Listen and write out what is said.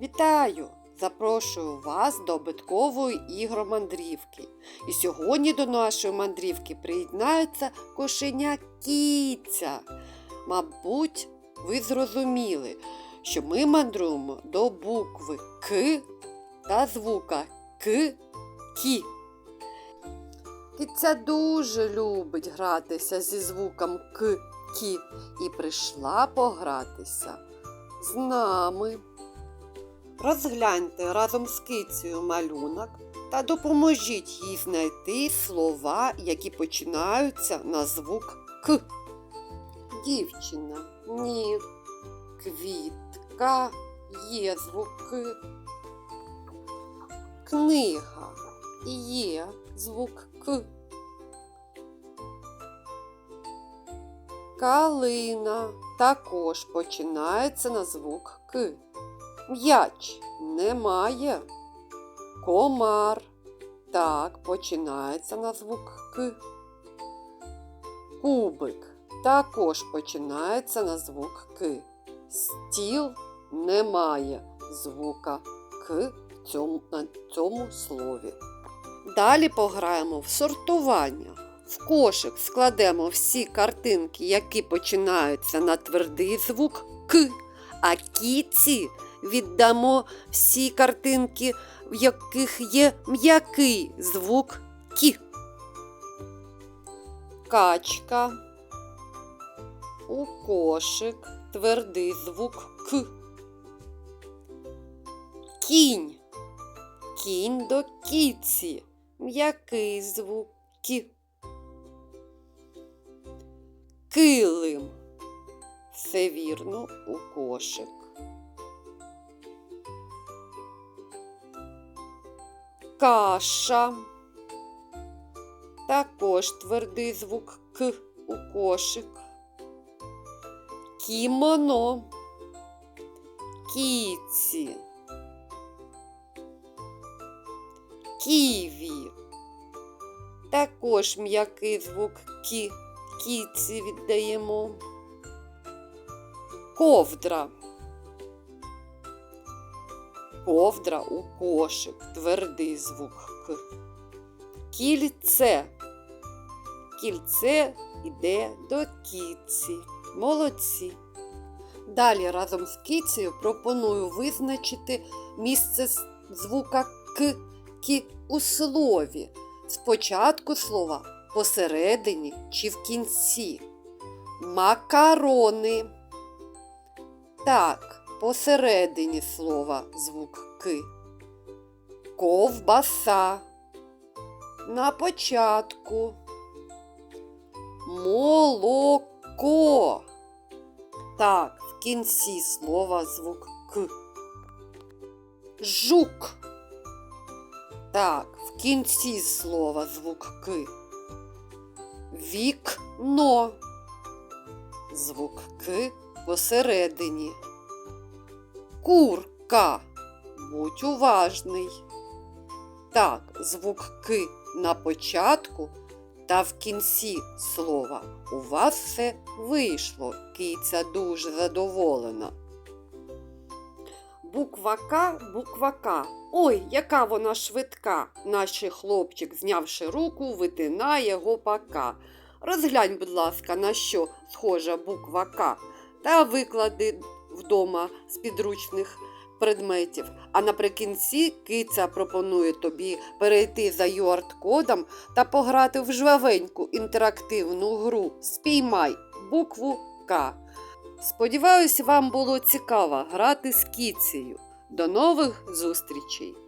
Вітаю! Запрошую вас до обиткової ігромандрівки. І сьогодні до нашої мандрівки приєднається кошеня кіця. Мабуть, ви зрозуміли, що ми мандруємо до букви К та звука К Кі. Киця дуже любить гратися зі звуком К Кі і прийшла погратися з нами. Розгляньте разом з кицею малюнок та допоможіть їй знайти слова, які починаються на звук К. Дівчина, ні. Квітка є звук К. Книга є звук К. Калина також починається на звук К. М'яч немає. Комар. Так, починається на звук К. Кубик також починається на звук К. Стіл немає звука К цьому, на цьому слові. Далі пограємо в сортування. В кошик складемо всі картинки, які починаються на твердий звук К, а кіці віддамо всі картинки, в яких є м'який звук Кі. Качка. У кошик твердий звук К. Кінь. Кінь до кіці. М'який звук Кі. Килим. Все вірно у кошик. Каша. Також твердий звук К у кошик. Кімоно. Кіці. Ківі. Також м'який звук Кі. Кіці віддаємо. Ковдра. Ковдра у кошик, твердий звук К. Кільце. Кільце йде до кіці. Молодці. Далі разом з кіцею пропоную визначити місце звука К, Кі у слові. Спочатку слова посередині чи в кінці. Макарони. Так, посередині слова звук К. Ковбаса. На початку. Молоко. Так, в кінці слова звук К. Жук. Так, в кінці слова звук К. Вікно. Звук К посередині. Курка. Будь уважний. Так, звук К на початку та в кінці слова. У вас все вийшло. Киця дуже задоволена. Буква К, буква К. Ой, яка вона швидка. Наш хлопчик, знявши руку, витинає гопака. Розглянь, будь ласка, на що схожа буква К, та виклади вдома з підручних предметів. А наприкінці киця пропонує тобі перейти за UART-кодом та пограти в жвавеньку інтерактивну гру Спіймай букву К. Сподіваюсь, вам було цікаво грати з кіцею. До нових зустрічей!